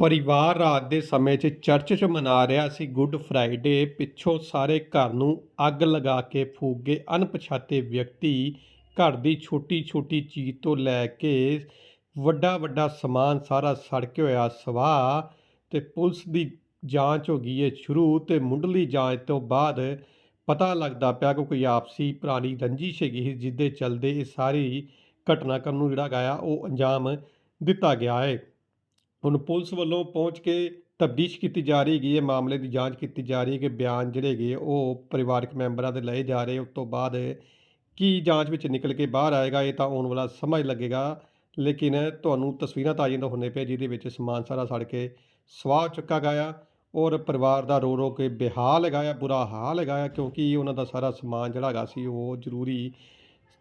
ਪਰਿਵਾਰ ਰਾਤ ਦੇ ਸਮੇਂ 'ਚ ਚਰਚ 'ਚ ਮਨਾ ਰਿਹਾ ਸੀ, ਗੁੱਡ ਫਰਾਈਡੇ ਪਿੱਛੋਂ ਸਾਰੇ ਘਰ ਨੂੰ ਅੱਗ ਲਗਾ ਕੇ ਫੂਕ ਗਏ ਅਣਪਛਾਤੇ ਵਿਅਕਤੀ ਘਰ ਦੀ ਛੋਟੀ ਛੋਟੀ ਚੀਜ਼ ਤੋਂ ਲੈ ਕੇ ਵੱਡਾ ਵੱਡਾ ਸਮਾਨ ਸਾਰਾ ਸੜ ਕੇ ਹੋਇਆ ਸਵਾਹ ਤੇ ਪੁਲਿਸ ਦੀ ਜਾਂਚ ਹੋ ਗਈ ਹੈ ਸ਼ੁਰੂ ਤੇ ਮੁੱਢਲੀ ਜਾਂਚ ਤੋਂ ਬਾਅਦ ਪਤਾ ਲੱਗਦਾ ਪਿਆ ਕਿ ਕੋਈ ਆਪਸੀ ਪੁਰਾਣੀ ਰੰਜਿਸ਼ ਹੈਗੀ ਸੀ ਜਿਹਦੇ ਚੱਲਦੇ ਇਹ ਸਾਰੀ ਘਟਨਾਕ੍ਰਮ ਨੂੰ ਜਿਹੜਾ ਗਾਇਆ ਉਹ ਅੰਜਾਮ ਦਿੱਤਾ ਗਿਆ ਹੈ ਹੁਣ ਪੁਲਿਸ ਵੱਲੋਂ ਪਹੁੰਚ ਕੇ ਤਬਦੀਸ਼ ਕੀਤੀ ਜਾ ਰਹੀ ਹੈਗੀ ਹੈ, ਮਾਮਲੇ ਦੀ ਜਾਂਚ ਕੀਤੀ ਜਾ ਰਹੀ ਹੈ ਕਿ ਬਿਆਨ ਜਿਹੜੇ ਹੈਗੇ ਉਹ ਪਰਿਵਾਰਕ ਮੈਂਬਰਾਂ ਦੇ ਲਏ ਜਾ ਰਹੇ ਉਸ ਤੋਂ ਬਾਅਦ ਕੀ ਜਾਂਚ ਵਿੱਚ ਨਿਕਲ ਕੇ ਬਾਹਰ ਆਏਗਾ, ਇਹ ਤਾਂ ਆਉਣ ਵਾਲਾ ਸਮਾਂ ਹੀ ਲੱਗੇਗਾ। ਲੇਕਿਨ ਤੁਹਾਨੂੰ ਤਸਵੀਰਾਂ ਤਾਜ਼ੀਆਂ ਤਾਂ ਹੁੰਦੇ ਪਏ ਜਿਹਦੇ ਵਿੱਚ ਸਮਾਨ ਸਾਰਾ ਸੜ ਕੇ ਸਵਾਹ ਚੁੱਕਾ ਗਿਆ ਔਰ ਪਰਿਵਾਰ ਦਾ ਰੋ ਰੋ ਕੇ ਬੇਹਾਲ ਹੈਗਾ ਆ, ਬੁਰਾ ਹਾਲ ਹੈਗਾ ਕਿਉਂਕਿ ਉਹਨਾਂ ਦਾ ਸਾਰਾ ਸਮਾਨ ਜਿਹੜਾ ਹੈਗਾ ਸੀ, ਉਹ ਜ਼ਰੂਰੀ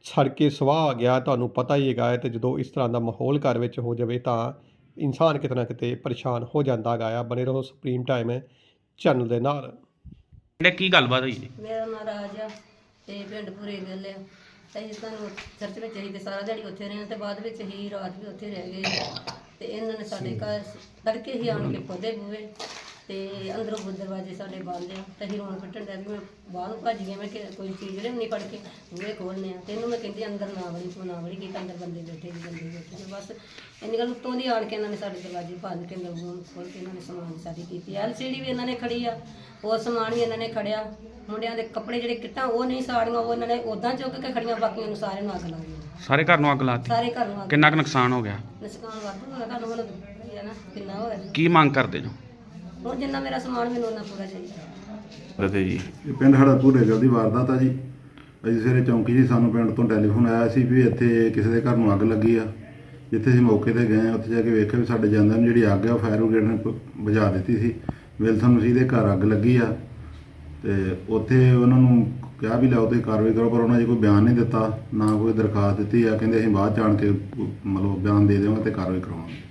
ਸੜ ਕੇ ਸਵਾਹ ਆ ਗਿਆ। ਤੁਹਾਨੂੰ ਪਤਾ ਹੀ ਹੈਗਾ ਹੈ ਤੇ ਜਦੋਂ ਇਸ ਤਰ੍ਹਾਂ ਦਾ ਮਾਹੌਲ ਘਰ ਵਿੱਚ ਹੋ ਜਾਵੇ ਤਾਂ ਇਨਸਾਨ ਕਿਤੇ ਨਾ ਕਿਤੇ ਪਰੇਸ਼ਾਨ ਹੋ ਜਾਂਦਾ ਹੈਗਾ ਆ ਬਣੇ ਰਹੋ ਸੁਪਰੀਮ ਟਾਈਮ ਚੈਨਲ ਦੇ ਨਾਲ। ਇਹਨੇ ਕੀ ਗੱਲਬਾਤ ਹੋਈ ਜੀ? ਮੇਰਾ ਨਾਂ ਰਾਜ ਆ ਤੇ ਪਿੰਡ ਪੂਰੇ ਗੱਲ ਆ। ਤੇ ਅਸੀਂ ਤੁਹਾਨੂੰ ਚਰਚ ਵਿੱਚ ਅਸੀਂ ਤੇ ਸਾਰਾ ਦਿਹਾੜੀ ਉੱਥੇ ਰਹੇ ਹਾਂ ਤੇ ਬਾਅਦ ਵਿੱਚ ਹੀ ਰਾਤ ਵੀ ਉੱਥੇ ਰਹਿ ਗਏ। ਤੇ ਇਹਨਾਂ ਨੇ ਸਾਡੇ ਘਰ ਤੜਕੇ ਹੀ ਆਣ ਕੇ ਪੌਦੇ ਬੂਏ ਤੇ ਅੰਦਰੋਂ ਦਰਵਾਜ਼ੇ ਸਾਡੇ ਬੰਦ ਆ। ਤੇ ਅਸੀਂ ਰੋਣ ਪਿੱਟਣ ਡਿਆ ਵੀ ਮੈਂ ਬਾਹਰ ਨੂੰ ਭੱਜ ਗਿਆ ਮੈਂ ਕਿ ਕੋਈ ਚੀਜ਼ ਨਹੀਂ ਫੜ ਕੇ। ਬੂਹੇ ਖੋਲਨੇ ਆ। ਤੇ ਇਹਨੂੰ ਮੈਂ ਕਹਿੰਦੀ ਅੰਦਰ ਨਾ ਵੜੀ ਤੂੰ ਨਾ ਵੜੀ ਕੀ ਅੰਦਰ ਬੰਦੇ ਬੈਠੇ ਜੀ ਬੰਦੇ ਬੈਠੇ ਜੀ ਬਸ ਇੰਨੀ ਗੱਲ ਉੱਤੋਂ ਦੀ ਆਣ ਕੇ ਇਹਨਾਂ ਨੇ ਸਾਡੇ ਦਰਵਾਜ਼ੇ ਬੰਦ ਕੇ ਅੰਦਰ ਬੂਹੇ ਖੋਲ ਕੇ ਇਹਨਾਂ ਨੇ ਸਮਾਨ ਸਾਡੀ ਕੀਤੀ। ਐਲਸੀਡੀ ਵੀ ਇਹਨਾਂ ਨੇ ਖੜੀ ਆ। ਉਹ ਸਮਾਨ ਵੀ ਇਹਨਾਂ ਨੇ ਖੜਿਆ। ਮੁੰਡਿਆਂ ਦੇ ਕੱਪੜੇ ਜਿਹੜੇ ਕਿੱਟਾਂ ਉਹ ਨਹੀਂ ਸਾੜੀਆਂ ਉਹ ਇਹਨਾਂ ਨੇ ਉਦਾਂ ਚੁੱਕ ਕੇ ਖੜੀਆਂ ਬਾਕੀਆਂ ਨੂੰ ਸਾਰਿਆਂ ਨੂੰ ਅੱਗ ਲਾ ਦਿੱਤੀ। ਸਾਰੇ ਘਰ ਨੂੰ ਅੱਗ ਲਾਤੀ ਸਾਰੇ ਘਰ ਨੂੰ ਅੱਗ ਕਿੰਨਾ ਕੁ ਨੁਕਸਾਨ ਹੋ ਗਿਆ? ਨੁਕਸਾਨ ਵਾਧੂ ਹੋਇਆ ਤੁਹਾਨੂੰ ਹੁਣ ਨਾ ਕਿੰਨਾ ਹੋਇਆ ਕੀ ਮੰਗ ਕਰਦੇ ਜੋ? ਹੁਣ ਜਿੰਨਾ ਮੇਰਾ ਸਮਾਨ ਮੈਨੂੰ ਉਹਨਾਂ ਪੂਰਾ ਚਾਹੀਦਾ। ਬਤੇ ਜੀ। ਇਹ ਪਿੰਡ ਸਾਡਾ ਪੂਰੇ ਗੱਲ ਦੀ ਵਾਰਦਾਤ ਆ ਜੀ। ਅਸੀਂ ਸਵੇਰੇ ਚੌਂਕੀ ਜੀ ਸਾਨੂੰ ਪਿੰਡ ਤੋਂ ਟੈਲੀਫੋਨ ਆਇਆ ਸੀ ਵੀ ਇੱਥੇ ਕਿਸੇ ਦੇ ਘਰ ਨੂੰ ਅੱਗ ਲੱਗੀ ਆ। ਜਿੱਥੇ ਅਸੀਂ ਮੌਕੇ ਤੇ ਗਏ ਉੱਥੇ ਜਾ ਕੇ ਵੇਖਿਆ ਵੀ ਸਾਡੇ ਜਾਂਦਿਆਂ ਨੂੰ ਜਿਹੜੀ ਅੱਗ ਆ ਉਹ ਫਾਇਰ ਬ੍ਰਿਗੇਡ ਨੇ ਪ- ਬੁਝਾ ਦਿੱਤੀ ਸੀ। ਵਿਲਸਨ ਮਸੀਹ ਦੇ ਘਰ ਅੱਗ ਲੱਗੀ ਆ। ਤੇ ਉੱਥੇ ਉਹਨਾਂ ਨੂੰ ਕਿਹਾ ਵੀ ਲਿਆਓ ਤੁਸੀਂ ਕਾਰਵਾਈ ਕਰੋ ਪਰ ਉਹਨਾਂ ਨੇ ਕੋਈ ਬਿਆਨ ਨਹੀਂ ਦਿੱਤਾ ਨਾ ਕੋਈ ਦਰਖਾਸਤ ਦਿੱਤੀ ਆ। ਕਹਿੰਦੇ ਅਸੀਂ ਬਾਅਦ ਜਾਣ ਕੇ ਮਤਲਬ ਬਿਆਨ ਦੇ ਦੇਵਾਂਗੇ ਤੇ ਕਾਰਵਾਈ ਕਰਵਾਵਾਂਗੇ